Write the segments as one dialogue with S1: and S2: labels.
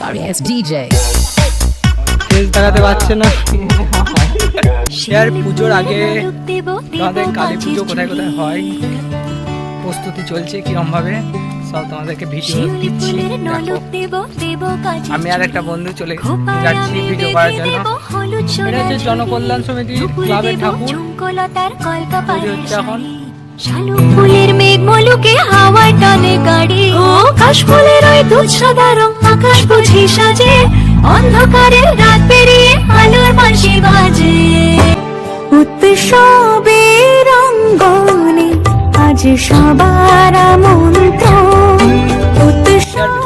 S1: sorry ass DJ.
S2: তেল দেখাতে পারছে না। আর পুজোর আগে তোমাদের কালী পুজো কোথায় কোথায় হয়? প্রস্তুতি চলছে কিরম ভাবে সব তোমাদেরকে ভিডিও দিচ্ছি। আমি আর একটা বন্ধু চলে যাচ্ছি ভিডিও করার জন্য। এটা হচ্ছে জনকল্যাণ সমিতির ক্লাবের ঠাকুর। এখন।
S3: শালু ফুলের টানে গাড়ি ও কাশফুলের ওই দুধ সাদা রং আকাশ বুঝি সাজে। অন্ধকারের রাত পেরিয়ে আলোর বাঁশি বাজে। উৎসবের রঙ্গনে আজ সবার মন্ত্র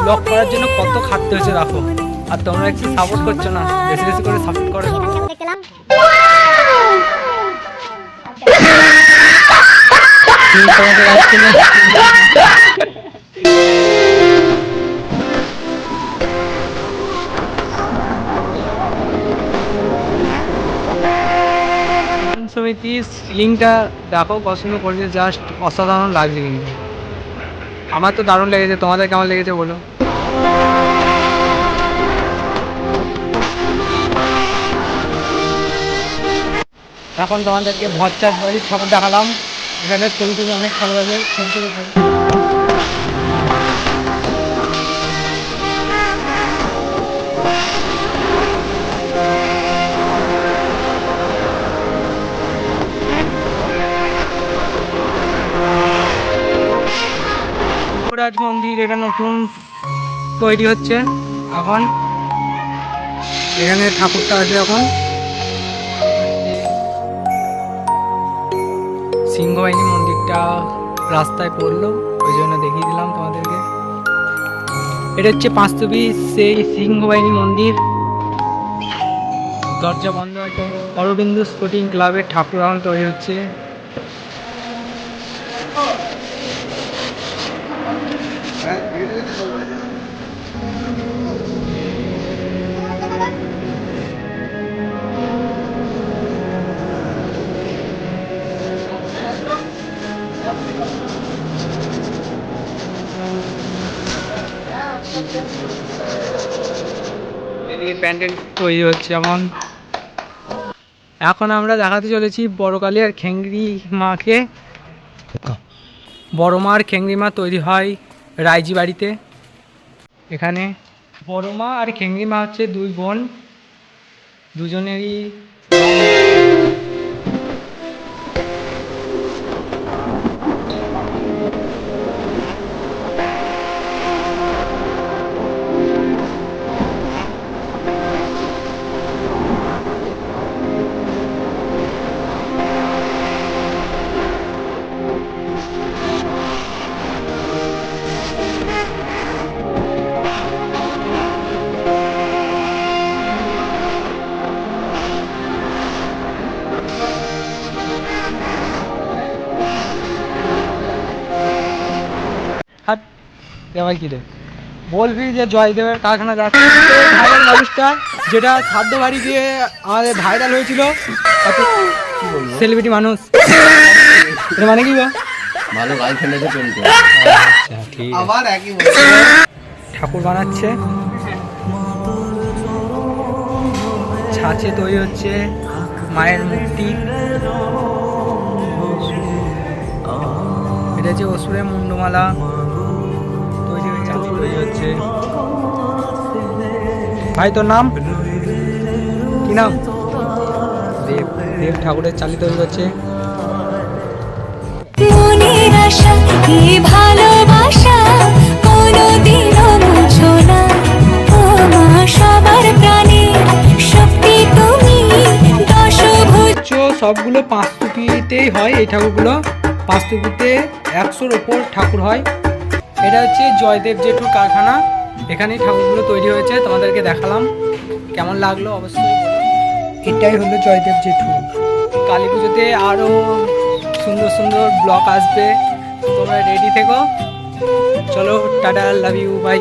S2: ব্লগ করার জন্য কত খাটতে হয়েছে রাখো আর তোমরা একটু সাপোর্ট করছ না বেশি বেশি করে সাপোর্ট করো। তোমাদের আজকে সমিতি সিলিংটা দেখো পছন্দ করেছে জাস্ট অসাধারণ লাগছে কিন্তু। আমার তো দারুণ লেগেছে, তোমাদের কেমন লেগেছে বলো? এখন তোমাদেরকে ভরচার বাড়ির খবর দেখালাম। এখানে টবি অনেক ভালো লাগে টবি ভালো। রাজ মন্দির, এটা নতুন তৈরি হচ্ছে এখন। এখানে ঠাকুরটা আছে এখন। সিংহবাহিনী মন্দিরটা রাস্তায় পড়ল, ওই জন্য দেখিয়ে দিলাম তোমাদেরকে। এটা হচ্ছে পাঁচতবি সেই সিংহবাহিনী মন্দির। দরজা বন্ধ আছে। অরবিন্দু স্পোর্টিং ক্লাবের ঠাকুর এখন তৈরি হচ্ছে। প্যান্ডেল তৈরি হচ্ছে যেমন এখন আমরা দেখাতে চলেছি বড়কালী আর খেংরি মাকে। বড় মা আর খেংরি মা তৈরি হয়। রাইজি বাড়িতে। এখানে বড়মা আর খেংরি মা হচ্ছে দুই বোন। দুজনেরই এবার কি রে? বলবি যে জয়দেবের কারখানা যাচ্ছে ভাইরাল মানুষটা যেটা খাদ্য বাড়ি দিয়ে আমাদের ভাইরাল হয়েছিল সেলিব্রিটি মানুষ। এটা মানে কি গো?
S4: ভালো গার্লফ্রেন্ড আছে করে।
S2: আচ্ছা ঠিক
S4: আবার একই
S2: ঠাকুর বানাচ্ছে। ছাঁচে তৈরি হচ্ছে মায়ের মূর্তি। এটা যে অসুরের মুন্ডমালা। ভাই তোর নাম? কি নাম? দেব। দেব ঠাকুরের চালি তৈরি করছে
S3: মনের আশা কি ভালোবাসা কোনোদিনও মুছো না। সবার প্রাণে শক্তি তুমি দশভুজ
S2: হচ্ছে সবগুলো পাঁচতুপিতেই হয় এই ঠাকুরগুলো। পাঁচতুপিতে একশোর ওপর ঠাকুর হয়। এটা হচ্ছে জয়দেব জেঠুর কারখানা। এখানেই ঠাকুরগুলো তৈরি হয়েছে তোমাদেরকে দেখালাম। কেমন লাগল অবশ্যই এটাই হলো জয়দেব জেঠু। কালী পুজোতে আরও সুন্দর সুন্দর ব্লক আসবে। তোমরা রেডি থেকো। চলো টাটা লাভ ইউ বাই